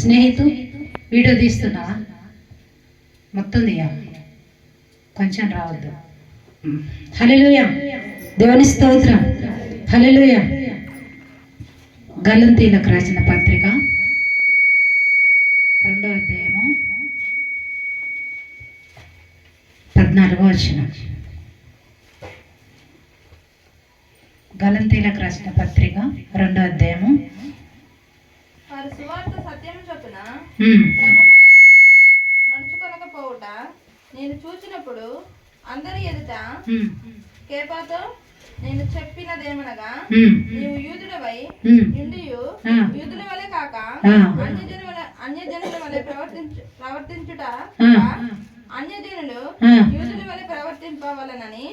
స్నేహితు video తీస్తున్నా? మొత్తం తీయ కొంచెం రావద్దు. హలెలుయ దేవుని స్తోత్రం. హలెలుయ గలంతీలకు రాసిన పత్రిక. రెండో అధ్యాయము. పద్నాలుగో వచ్చిన గలంతీలకు రాసిన పత్రిక రెండో అధ్యాయము. వారి సువార్త నడుచుకొ- నడుచుకొనకపోవుట నేను చూచినప్పుడు అందరి ఎదుట కేపాతో నేను చెప్పినదేమనగా నీవు యూదుడవై ఆ. యూదుల వలె కాక. అన్యజనుల అన్యజనుల వలె ప్రవర్తించు ప్రవర్తించుట. అన్యజనులు. యూదుల వలె ప్రవర్తింపవలనని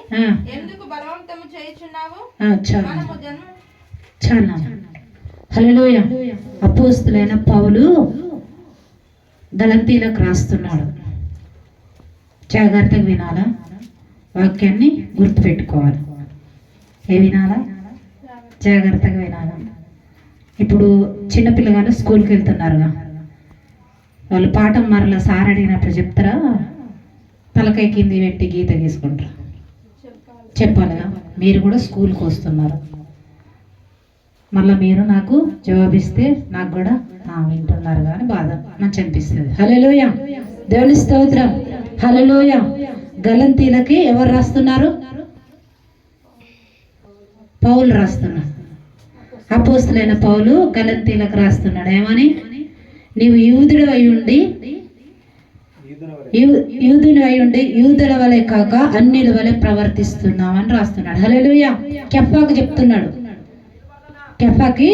ఎందుకు బలవంతము చేయుచున్నావు? మనము జన్మ చాలా హలోయ అపోస్తులైన పౌలు గలంతీలకు రాస్తున్నాడు. జాగ్రత్తగా వినాలా? వాక్యాన్ని గుర్తుపెట్టుకోవాలి. ఏ వినాలా? జాగ్రత్తగా వినాలా. ఇప్పుడు చిన్నపిల్లగాళ్ళు స్కూల్కి వెళ్తున్నారుగా. వాళ్ళు పాఠం మరలా సార్ అడిగినప్పుడు చెప్తారా? తలకాయ కింది పెట్టి గీత గీసుకుంటారా? చెప్పాలిగా. మీరు కూడా స్కూల్కి వస్తున్నారు. మళ్ళీ మీరు నాకు జవాబిస్తే నాకు కూడా వింటున్నారు కానీ బాధ మంచి అనిపిస్తుంది. హలోయ దేవుని స్తోత్రం. హలోయ గలంతీలకి ఎవరు రాస్తున్నారు? పౌలు రాస్తున్నాడు. అపోస్తులైన పౌలు గలంతీలకు రాస్తున్నాడు. ఏమని? నీవు యూదుడు అయి ఉండి యూదుని అయి ఉండి యూదుల వలె కాక అన్నిల వలె ప్రవర్తిస్తున్నావు అని రాస్తున్నాడు. హలోయ కెఫాకు చెప్తున్నాడు. కెఫాకి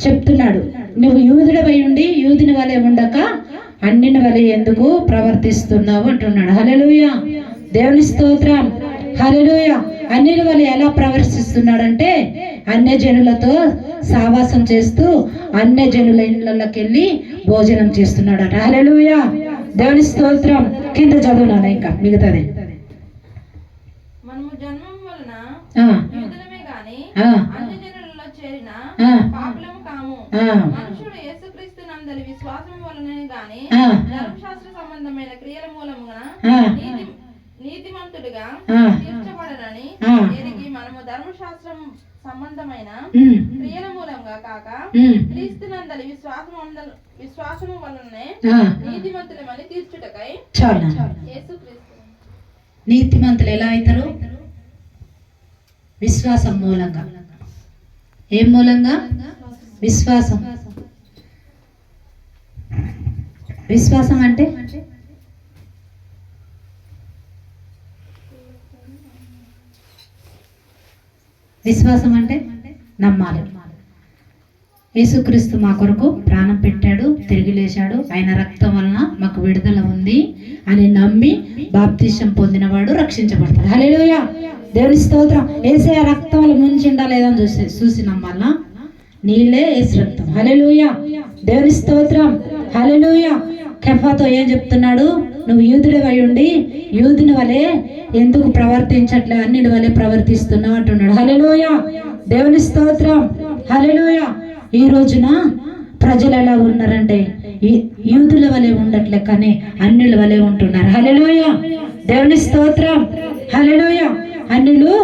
చెప్తున్నాడు. నువ్వు యూదుడు అయి ఉండి యూదుని వలె ఉండక అన్నిని వలె ఎందుకు ప్రవర్తిస్తున్నావు? అంటున్నాడు. హలోయ దేవుని స్తోత్రం! హలోయ అన్నిని వలె ఎలా ప్రవర్తిస్తున్నాడంటే అన్య జనులతో సావాసం చేస్తూ అన్య జనుల ఇళ్ళకి వెళ్ళి భోజనం చేస్తున్నాడట. హలోయ దేవుని స్తోత్రం! కింద చదువునాను ఇంకా? మిగతాది? మనము జన్మం వలన చేరిన ఆ, పాపులము కాము. మనుషుడు యేసుక్రీస్తు నందలి విశ్వాసం వలనే గాని ధర్మశాస్త్ర సంబంధమైన క్రియల మూలముగా ఆ, నీతి నీతిమంతుడిగా తీర్చబడనని. ఎరిగి మనము ధర్మశాస్త్రం సంబంధమైన క్రియల మూలంగా కాక ఉమ్, క్రీస్తు నందలి విశ్వాసం విశ్వాసము వలనే ఆ, నీతిమంతులమని తీర్చుటకై యేసుక్రీస్తు. నీతిమంతులు ఎలా అవుతారు? విశ్వాసం మూలంగా. ఏం మూలంగా? విశ్వాసం. విశ్వాసం అంటే? విశ్వాసం అంటే నమ్మాలి. యేసుక్రీస్తు మా కొరకు ప్రాణం పెట్టాడు తిరిగి లేచాడు. ఆయన రక్తం వలన మాకు విడుదల ఉంది అని నమ్మి బాప్తిష్టం పొందినవాడు రక్షించబడతాడు. హల్లెలూయా! దేవుని స్తోత్రం. ఏసే రక్తం వల్ల ముంచిండా లేదని చూసి చూసినాం నమ్మాలా నీళ్ళే ఏసు రక్తం. హలెలుయ దేవుని స్తోత్రం. హలెలుయ కెఫాతో ఏం చెప్తున్నాడు? నువ్వు యూదుడి అయి ఉండి యూదుని వలె ఎందుకు ప్రవర్తించట్లే? అన్నిటి వలె ప్రవర్తిస్తున్నావు అంటున్నాడు. హలెలుయ దేవుని స్తోత్రం. హలెలుయ ఈ రోజున ప్రజలు ఎలా ఉన్నారంటే ఈ యూదుల వలె ఉండట్లే కానీ అన్నిల వలె ఉంటున్నారు. హలెలుయ దేవుని స్తోత్రం. హల్లెలూయా. అన్యులు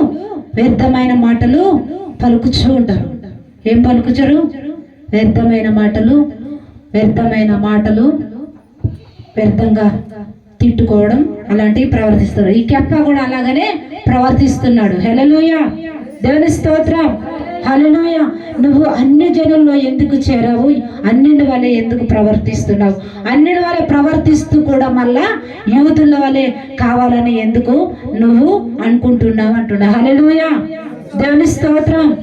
వ్యర్థమైన మాటలు పలుకుచూ ఉంటారు. ఏం పలుకుచరు? వ్యర్థమైన మాటలు వ్యర్థమైన మాటలు వ్యర్థంగా తిట్టుకోవడం అలాంటివి ప్రవర్తిస్తారు. ఈ కెప్ప కూడా అలాగనే ప్రవర్తిస్తున్నాడు. హెలలోయ దేవుని స్తోత్రం. హలలోయ. నువ్వు అన్ని జనుల్లో ఎందుకు చేరావు? అన్నింటి వలె ఎందుకు ప్రవర్తిస్తున్నావు? అన్నిటి వలె ప్రవర్తిస్తూ కూడా మళ్ళా యూతుల వలె కావాలని ఎందుకు నువ్వు అనుకుంటున్నావు అంటున్నా. హలలోయ. దేవుని స్తోత్రం.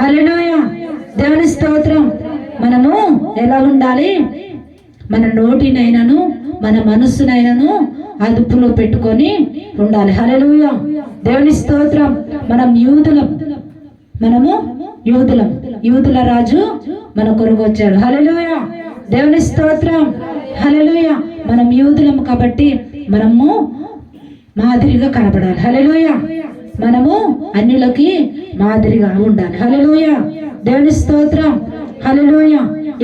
హలలోయ. దేవుని స్తోత్రం. మనము ఎలా ఉండాలి? మన నోటినైనను మన మనస్సునైనను అదుపులో పెట్టుకొని ఉండాలి. హలలుయ. దేవుని స్తోత్రం. మనం యూదులం. మనము యూదుల యూదుల రాజు మన కొరకు వచ్చాడు. హలలోయ దేవుని స్తోత్రం. హలలోయ మనం యూదులం కాబట్టి మనము మాదిరిగా కనపడాలి హలలోయ మనము అన్నిలకి మాదిరిగా ఉండాలి. హలలోయ దేవుని స్తోత్రం. హలలోయ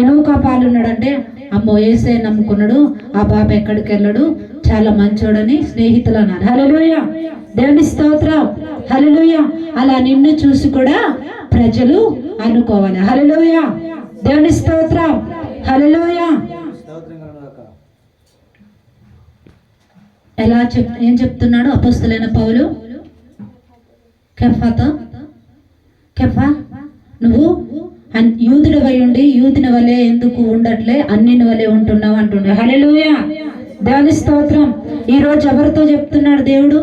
ఎనుక పాలున్నాడంటే అమ్మో ఏసే నమ్ముకున్నాడు. ఆ బాబు ఎక్కడికి వెళ్ళాడు చాలా మంచోడని స్నేహితులు అన్నారు హలోయ దేవుని స్తోత్రం. హలోయ అలా నిన్ను చూసి కూడా ప్రజలు అనుకోవాలి. హలోయ దేవుని స్తోత్రం. హలోయ ఎలా చెప్ ఏం చెప్తున్నాడు అపస్తులైన పౌలు? కెఫాతో? కెఫా? నువ్వు యూదుల వై ఉండి యూదుని వలె ఎందుకు ఉండట్లే? అన్నిని వలె ఉంటున్నావు అంటుండే. హల్లెలూయ. దేవుని స్తోత్రం. ఈరోజు ఎవరితో చెప్తున్నాడు దేవుడు?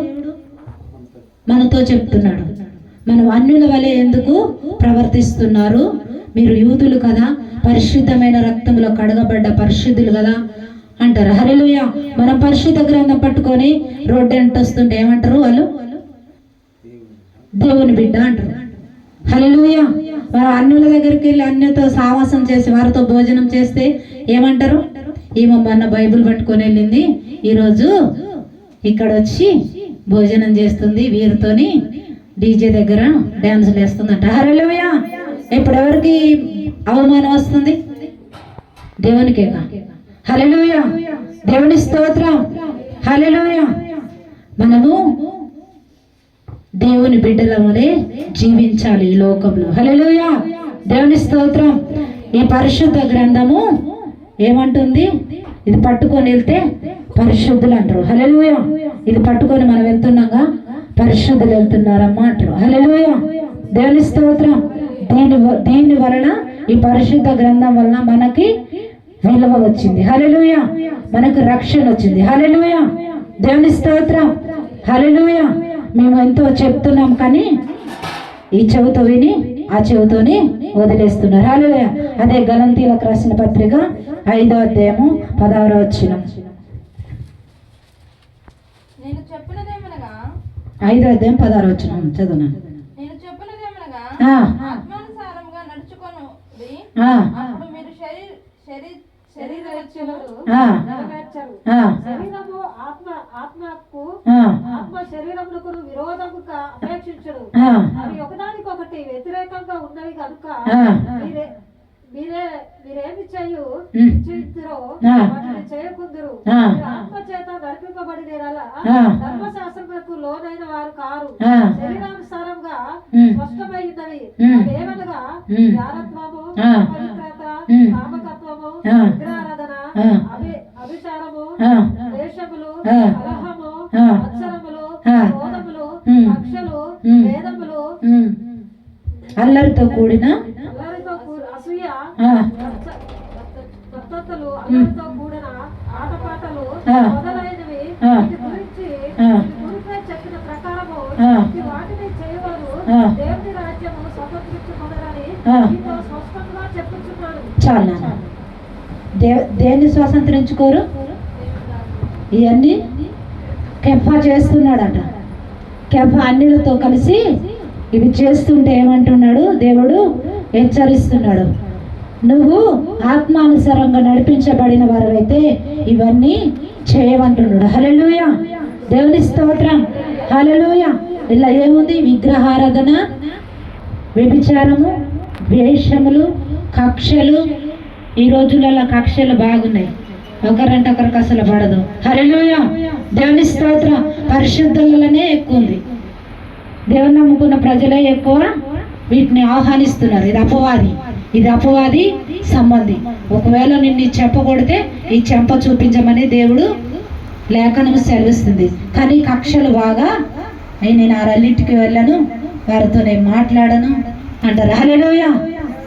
మనతో చెప్తున్నాడు. మనం అన్యుల వలె ఎందుకు ప్రవర్తిస్తున్నారు? మీరు యూదులు కదా పరిశుద్ధమైన రక్తంలో కడగబడ్డ పరిశుద్ధులు కదా అంటారు. హరిలుయ మనం పరిశుద్ధ గ్రంథం పట్టుకొని రోడ్డు ఎంట వస్తుంటే ఏమంటారు వాళ్ళు? దేవుని బిడ్డ అంటారు. హల్లెలూయ. మనం అన్యుల దగ్గరికి వెళ్ళి అన్యతో సావాసం చేసి వారితో భోజనం చేస్తే ఏమంటారు? ఈమె మొన్న బైబిల్ పట్టుకొని వెళ్ళింది. ఈరోజు ఇక్కడ వచ్చి భోజనం చేస్తుంది వీరితోని. డీజే దగ్గర డ్యాన్సులు వేస్తుందంట. హల్లెలూయ! ఇప్పుడు ఎవరికి అవమానం వస్తుంది? దేవునికే హల్లెలూయ! దేవుని స్తోత్రం. హల్లెలూయ! మనము దేవుని బిడ్డల వలె జీవించాలి ఈ లోకంలో. హల్లెలూయా! దేవుని స్తోత్రం. ఈ పరిశుద్ధ గ్రంథము ఏమంటుంది? ఇది పట్టుకొని వెళ్తే పరిశుద్ధులు అంటారు. హల్లెలూయా. ఇది పట్టుకొని మనం వెళ్తున్నాగా? పరిశుద్ధులు వెళ్తున్నారమ్మా అంటారు. హల్లెలూయా. దేవుని స్తోత్రం. దీని వ- దీని వలన ఈ పరిశుద్ధ గ్రంథం వలన మనకి విలువ వచ్చింది. హల్లెలూయా. మనకు రక్షణ వచ్చింది. హల్లెలూయా. దేవుని స్తోత్రం. హల్లెలూయా. మేము ఎంతో చెప్తున్నాం కానీ ఈ చెవితో విని ఆ చెవితోని వదిలేస్తున్నారు. హల్లెలూయా. అదే గలంతీలకు రాసిన పత్రిక ఐదో అధ్యాయము పదహారో వచ్చిన ఐదో అధ్యాయం పదహారో వచ్చిన శరీరము ఆత్మ ఆత్మకు ఆత్మ శరీరములకు విరోధముగా అపేక్షించడు. అవి ఒకదానికొకటి వ్యతిరేకంగా ఉన్నవి కనుక. మీరే మీరే మీరేమి చేయు. వాటిని చేయకుందురు. ధర్మశాస్త్రములకు లోనైన వారు కారు. శరీరానుసారంగా. స్పష్టమై ఉన్నవి. జారత్వము. పవిత్రత. కామకత్వము. విగ్రహారాధన. అభి అభిచారము. కలహము. అక్షరములు. క్రోధములు. కక్షలు. వేదములు. అల్లరితో కూడిన అల్లరితో కూడిన ఆటపాటలు. మొదలైనవి గురించి గురిపై చెప్పిన ప్రకారము వాటిని చేయవారు. దేవుని రాజ్యము స్పష్టంగా చాలు దే దేన్ని స్వతంత్రించుకోరు? ఇవన్నీ కెఫా చేస్తున్నాడట. కెఫా అన్నిలతో కలిసి ఇవి చేస్తుంటే ఏమంటున్నాడు? దేవుడు హెచ్చరిస్తున్నాడు. నువ్వు ఆత్మానుసారంగా నడిపించబడిన వారైతే ఇవన్నీ చేయమంటున్నాడు హల్లెలూయా. దేవుని స్తోత్రం. హల్లెలూయా. ఇలా ఏముంది? విగ్రహారాధన వ్యభిచారము ద్వేషములు కక్షలు. ఈ రోజులలో కక్షలు బాగున్నాయి. ఒకరంటే ఒకరికి అసలు పడదు. హరిలోయ దేవుని స్తోత్రం. పరిశుద్ధులనే ఎక్కువ ఉంది. దేవుని నమ్ముకున్న ప్రజలే ఎక్కువ. వీటిని ఆహ్వానిస్తున్నారు. ఇది అపవాది. ఇది అపవాది సంబంధి. ఒకవేళ నిన్ను ఈ చెంప కొడితే ఈ చెంప చూపించమని దేవుడు లేఖనం సెలవిస్తుంది. కానీ కక్షలు బాగా అయి నేను ఆ వెళ్ళను. వారితో నేను మాట్లాడను. అంటారు. హల్లెలూయ.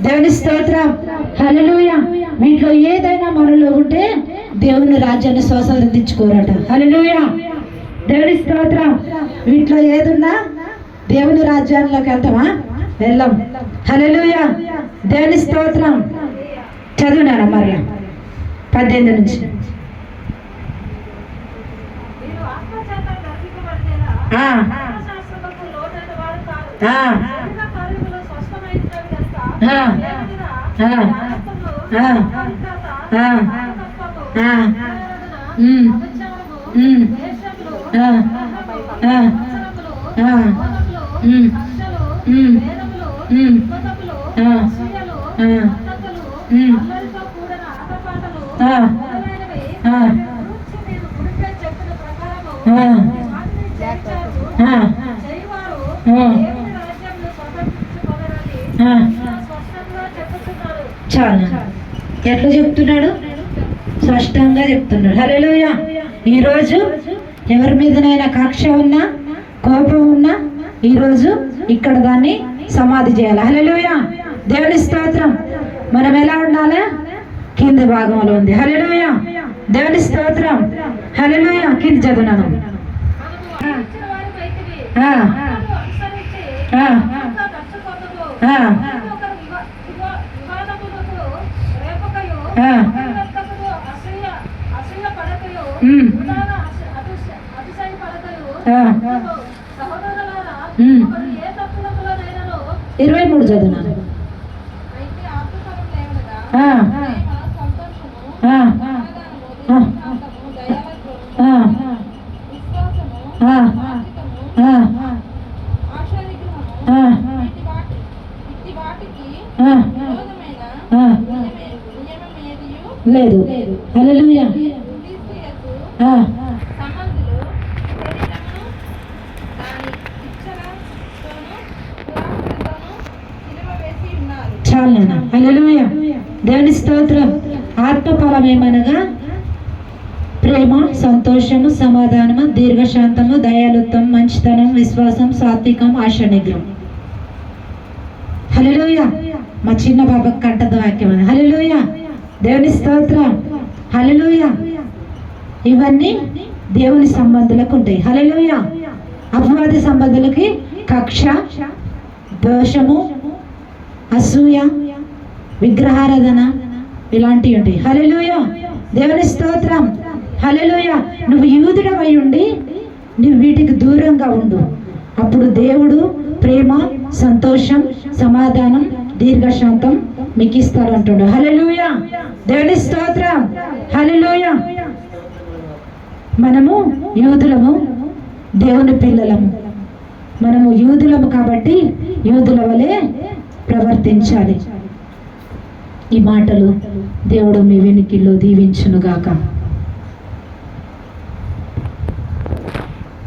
దేవుని స్తోత్రం. హల్లెలూయ. వీటిలో ఏదైనా మనలో ఉంటే దేవుని రాజ్యాన్ని స్వతంత్రించుకోరట హల్లెలూయ. దేవుని స్తోత్రం. వీటిలో ఏదున్నా దేవుని రాజ్యాల్లోకి వెళ్తామా? వెళ్ళం. హలోయ దేవుని స్తోత్రం. చదువునారా మరలా. పద్దెనిమిది నుంచి. ఆ, చాలు. ఎట్లా చెప్తున్నాడు? స్పష్టంగా చెప్తున్నాడు. హలోయ ఈరోజు ఎవరి మీదనైనా కక్ష ఉన్నా కోపం ఉన్నా ఈరోజు ఇక్కడ దాన్ని సమాధి చేయాలి. హలోయ దేవుని స్తోత్రం. మనం ఎలా ఉండాలి? కింద భాగంలో ఉంది. హలోయ దేవుని స్తోత్రం. హలోయ కింద చదువునాను ఆ, ఆ, ఆ, ఒకరు వివా- వివా- వివాదములకు రేపకయు, ఆ. ఒకరినొకరు అసూయ అసూయ పడకయు, ఉమ్. ఉదార అస- అతిశ- అతిశయ పడకయు, ఆ. మనము సహోదరులారా, ఉమ్. ఒకరు ఏ తప్పులకులోనైనను ఇరవై మూడు చదువునాను అయితే ఆత్మఫలం ఏమనగా ఆ, ప్రేమ, సంతోషము ఆ, సమాధానము ఆ. దీర్ఘశాంతము దయాలత్వము ఆ, విశ్వాసము ఆ, ఆర్థికము ఆ, ఆశానిగ్రహము ఆ, వీటి వాటి ఇట్టి వాటికి ఆ, విరోధమైన ఆ. నియమే- నియమమేదియు లేదు హల్లెలూయా క్రీస్తు యేసు ఆ, సంబంధులు శరీరమును దాని ఇచ్చలతోనూ పురాణతోనూ సిలువ వేసి ఉన్నారు చాలు హల్లెలూయా దేవుని స్తోత్రం. ఆత్మఫలం ఏమనగా ప్రేమ సంతోషము సమాధానము దీర్ఘశాంతము దయాలుత్వం మంచితనం విశ్వాసం సాత్వికం ఆశ నిగ్రహం హల్లెలూయా మా చిన్న బాబా కంటద వాక్యం హల్లెలూయా దేవుని స్తోత్ర. హలలోయ ఇవన్నీ దేవుని సంబంధులకు ఉంటాయి. హలలోయ అపవాది సంబంధులకి కక్ష దోషము అసూయ విగ్రహారాధన ఇలాంటివి ఉంటాయి. హలలోయ దేవుని స్తోత్రం. హలలోయ నువ్వు యూదుడమై ఉండి నువ్వు వీటికి దూరంగా ఉండు. అప్పుడు దేవుడు ప్రేమ సంతోషం సమాధానం దీర్ఘశాంతం మీకు ఇస్తారు అంటుండు హల్లెలూయ. దేవుని స్తోత్రం. హలిలోయ మనము యూదులము దేవుని పిల్లలము. మనము యూదులము కాబట్టి యూదుల వలె ప్రవర్తించాలి. ఈ మాటలు దేవుడు మీ వెనుకిల్లో దీవించునుగాక.